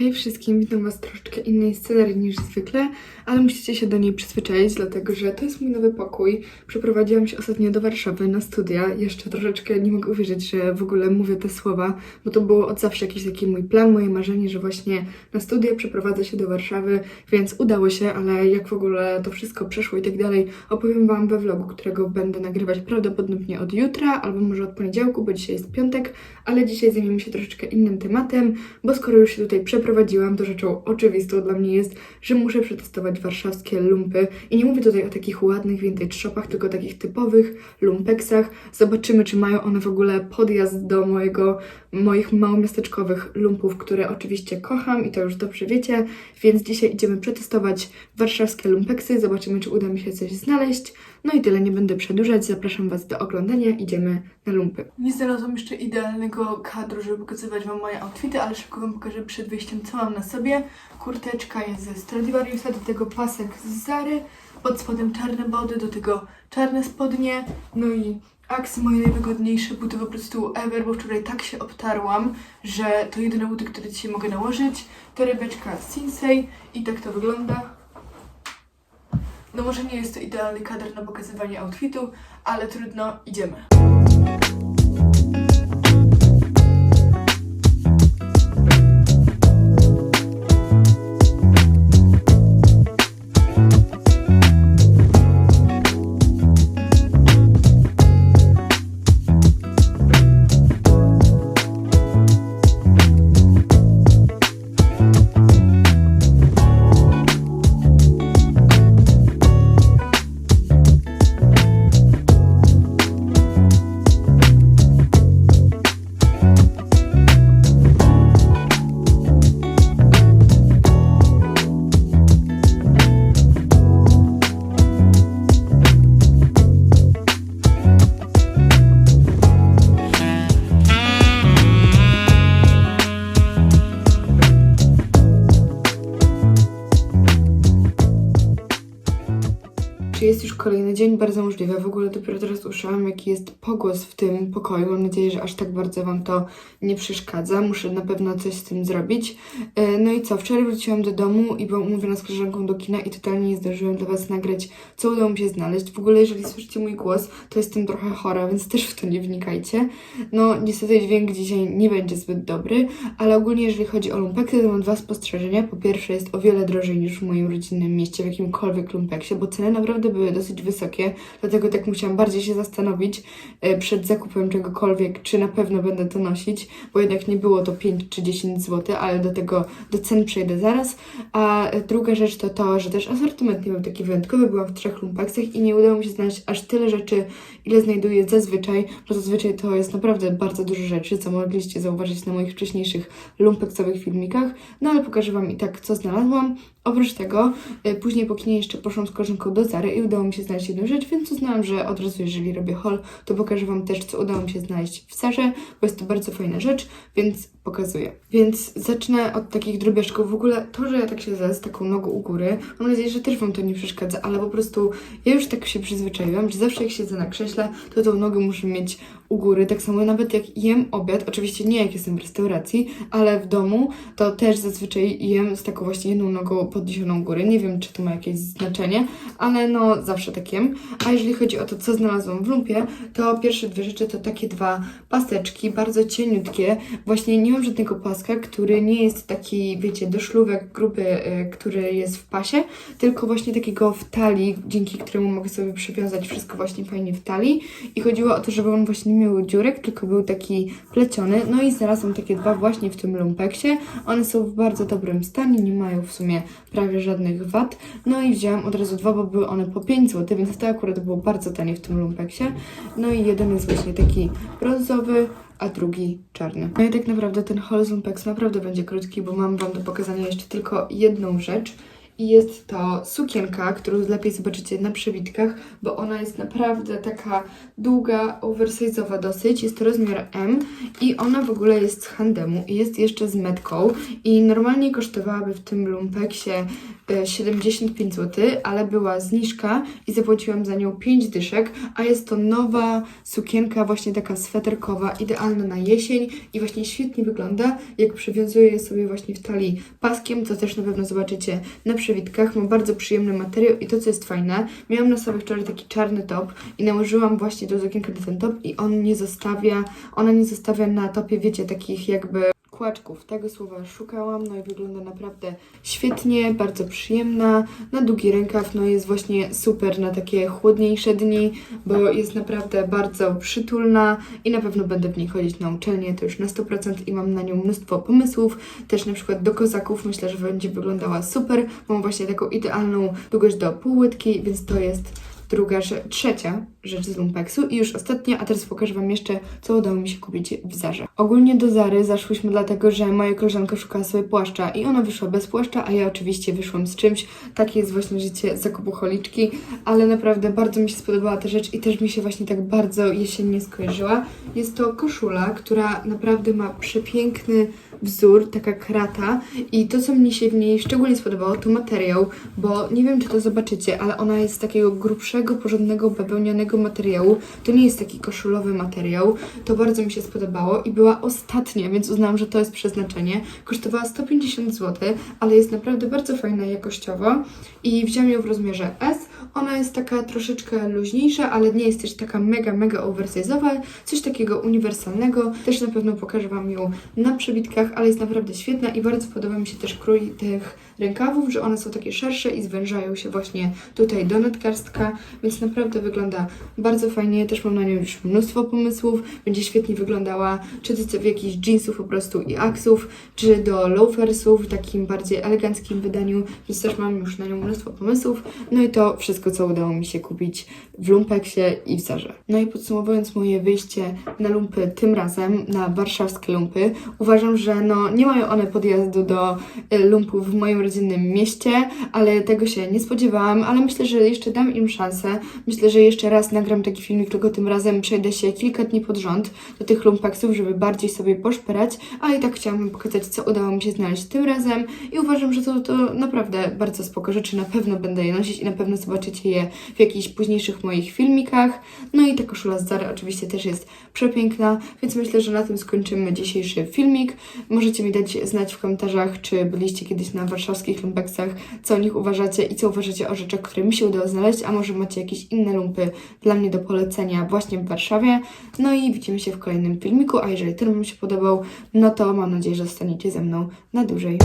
Hej wszystkim, witam was troszeczkę innej scenerii niż zwykle, ale musicie się do niej przyzwyczaić, dlatego że to jest mój nowy pokój. Przeprowadziłam się ostatnio do Warszawy na studia. Jeszcze troszeczkę nie mogę uwierzyć, że w ogóle mówię te słowa, bo to było od zawsze jakiś taki mój plan, moje marzenie, że właśnie na studia przeprowadzę się do Warszawy, więc udało się, ale jak w ogóle to wszystko przeszło i tak dalej, opowiem wam we vlogu, którego będę nagrywać prawdopodobnie od jutra, albo może od poniedziałku, bo dzisiaj jest piątek, ale dzisiaj zajmiemy się troszeczkę innym tematem, bo skoro już się tutaj przeprowadziłam, to rzeczą oczywistą dla mnie jest, że muszę przetestować warszawskie lumpy. I nie mówię tutaj o takich ładnych vintage shopach, tylko takich typowych lumpeksach. Zobaczymy, czy mają one w ogóle podjazd do mojego, moich małomiasteczkowych lumpów, które oczywiście kocham i to już dobrze wiecie. Więc dzisiaj idziemy przetestować warszawskie lumpeksy, zobaczymy, czy uda mi się coś znaleźć. No i tyle, nie będę przedłużać, zapraszam Was do oglądania, idziemy na lumpy. Nie znalazłam jeszcze idealnego kadru, żeby pokazywać Wam moje outfity, ale szybko Wam pokażę przed wyjściem, co mam na sobie. Kurteczka jest ze Stradivariusa, do tego pasek z Zary, pod spodem czarne body, do tego czarne spodnie, no i Aksy moje najwygodniejsze buty po prostu ever, bo wczoraj tak się obtarłam, że to jedyne buty, które dzisiaj mogę nałożyć. Torebeczka Sinsei i tak to wygląda. No może nie jest to idealny kadr na pokazywanie outfitu, ale trudno, idziemy. Jest już kolejny dzień? Bardzo możliwe. W ogóle dopiero teraz usłyszałam, jaki jest pogłos w tym pokoju. Mam nadzieję, że aż tak bardzo Wam to nie przeszkadza. Muszę na pewno coś z tym zrobić. E, No i co? Wczoraj wróciłam do domu i byłam umówiona z koleżanką do kina i totalnie nie zdążyłam dla Was nagrać, co udało mi się znaleźć. W ogóle, jeżeli słyszycie mój głos, to jestem trochę chora, więc też w to nie wnikajcie. No, niestety dźwięk dzisiaj nie będzie zbyt dobry, ale ogólnie, jeżeli chodzi o lumpeksy, to mam dwa spostrzeżenia. Po pierwsze, jest o wiele drożej niż w moim rodzinnym mieście, w jakimkolwiek lumpeksie, bo ceny naprawdę były dosyć wysokie, dlatego tak musiałam bardziej się zastanowić e, przed zakupem czegokolwiek, czy na pewno będę to nosić, bo jednak nie było to 5 czy 10 zł, ale do tego, do cen przejdę zaraz. A e, druga rzecz to to, że też asortyment nie był taki wyjątkowy, byłam w trzech lumpeksach i nie udało mi się znaleźć aż tyle rzeczy, ile znajduję zazwyczaj, bo zazwyczaj to jest naprawdę bardzo dużo rzeczy, co mogliście zauważyć na moich wcześniejszych lumpeksowych filmikach, no ale pokażę Wam i tak, co znalazłam. Oprócz tego, y, później po kinie jeszcze poszłam z koleżanką do Zary i udało mi się znaleźć jedną rzecz, więc uznałam, że od razu, jeżeli robię haul, to pokażę Wam też, co udało mi się znaleźć w Zarze, bo jest to bardzo fajna rzecz, więc pokazuję. Więc zacznę od takich drobiażków. W ogóle to, że ja tak siedzę z taką nogą u góry, mam nadzieję, że też Wam to nie przeszkadza, ale po prostu ja już tak się przyzwyczaiłam, że zawsze jak siedzę na krześle, to tą nogę muszę mieć u góry. Tak samo nawet jak jem obiad, oczywiście nie jak jestem w restauracji, ale w domu, to też zazwyczaj jem z taką właśnie jedną nogą podniesioną góry. Nie wiem, czy to ma jakieś znaczenie, ale no zawsze tak jem. A jeżeli chodzi o to, co znalazłam w lumpie, to pierwsze dwie rzeczy to takie dwa paseczki, bardzo cieniutkie. Właśnie nie mam żadnego paska, który nie jest taki, wiecie, doszlówek gruby, y, który jest w pasie, tylko właśnie takiego w talii, dzięki któremu mogę sobie przywiązać wszystko właśnie fajnie w talii. I chodziło o to, żeby on właśnie nie miał dziurek, tylko był taki pleciony. No i znalazłam takie dwa właśnie w tym lumpeksie. One są w bardzo dobrym stanie, nie mają w sumie prawie żadnych wad. No i wzięłam od razu dwa, bo były one po 5 zł, więc to akurat było bardzo tanie w tym lumpeksie. No i jeden jest właśnie taki brązowy, a drugi czarny. No i tak naprawdę ten haul z lumpex naprawdę będzie krótki, bo mam Wam do pokazania jeszcze tylko jedną rzecz. I jest to sukienka, którą lepiej zobaczycie na przebitkach, bo ona jest naprawdę taka długa, oversize'owa dosyć. Jest to rozmiar M i ona w ogóle jest z handemu i jest jeszcze z metką. I normalnie kosztowałaby w tym lumpeksie e, 75 zł, ale była zniżka i zapłaciłam za nią 5 dyszek, a jest to nowa sukienka, właśnie taka sweterkowa, idealna na jesień. I właśnie świetnie wygląda, jak przywiązuję sobie właśnie w talii paskiem, to też na pewno zobaczycie na przewitkach. Ma bardzo przyjemny materiał i to, co jest fajne, miałam na sobie wczoraj taki czarny top i nałożyłam właśnie tą sukienkę na ten top i on nie zostawia, ona nie zostawia na topie, wiecie, takich jakby kłaczków. Tego słowa szukałam, no i wygląda naprawdę świetnie, bardzo przyjemna. Na długi rękaw, no jest właśnie super na takie chłodniejsze dni, bo jest naprawdę bardzo przytulna i na pewno będę w niej chodzić na uczelnię, to już na 100% i mam na nią mnóstwo pomysłów. Też na przykład do kozaków myślę, że będzie wyglądała super. Mam właśnie taką idealną długość do półłytki, więc to jest druga, trzecia rzecz z lumpeksu i już ostatnia, a teraz pokażę Wam jeszcze, co udało mi się kupić w Zarze. Ogólnie do Zary zaszłyśmy dlatego, że moja koleżanka szukała sobie płaszcza i ona wyszła bez płaszcza, a ja oczywiście wyszłam z czymś. Takie jest właśnie życie zakupocholiczki, ale naprawdę bardzo mi się spodobała ta rzecz i też mi się właśnie tak bardzo jesiennie skojarzyła. Jest to koszula, która naprawdę ma przepiękny wzór, taka krata i to, co mnie się w niej szczególnie spodobało, to materiał, bo nie wiem, czy to zobaczycie, ale ona jest z takiego grubszego, porządnego, bawełnianego materiału. To nie jest taki koszulowy materiał. To bardzo mi się spodobało i była ostatnia, więc uznałam, że to jest przeznaczenie. Kosztowała 150 zł, ale jest naprawdę bardzo fajna jakościowo i wziąłem ją w rozmiarze S. Ona jest taka troszeczkę luźniejsza, ale nie jest też taka mega, mega oversize'owa. Coś takiego uniwersalnego. Też na pewno pokażę Wam ją na przebitkach, ale jest naprawdę świetna i bardzo podoba mi się też krój tych rękawów, że one są takie szersze i zwężają się właśnie tutaj do nadgarstka, więc naprawdę wygląda bardzo fajnie. Też mam na nią już mnóstwo pomysłów. Będzie świetnie wyglądała czy do w jakichś jeansów po prostu i aksów, czy do loafersów w takim bardziej eleganckim wydaniu, więc też mam już na nią mnóstwo pomysłów. No i to wszystko, co udało mi się kupić w Lumpeksie i w Zarze. No i podsumowując moje wyjście na lumpy tym razem, na warszawskie lumpy, uważam, że no nie mają one podjazdu do y, lumpów w moim rodzinnym mieście, ale tego się nie spodziewałam, ale myślę, że jeszcze dam im szansę. Myślę, że jeszcze raz nagram taki filmik, tylko tym razem przejdę się kilka dni pod rząd do tych lumpeksów, żeby bardziej sobie poszperać, a i tak chciałam pokazać, co udało mi się znaleźć tym razem i uważam, że to, to naprawdę bardzo spoko rzeczy, na pewno będę je nosić i na pewno zobaczycie je w jakichś późniejszych moich filmikach. No i ta koszula z Zary oczywiście też jest przepiękna, więc myślę, że na tym skończymy dzisiejszy filmik. Możecie mi dać znać w komentarzach, czy byliście kiedyś na warszawskich lumpeksach, co o nich uważacie i co uważacie o rzeczach, które mi się udało znaleźć, a może macie jakieś inne lumpy dla mnie do polecenia właśnie w Warszawie. No i widzimy się w kolejnym filmiku, a jeżeli ten Wam się podobał, no to mam nadzieję, że zostaniecie ze mną na dłużej.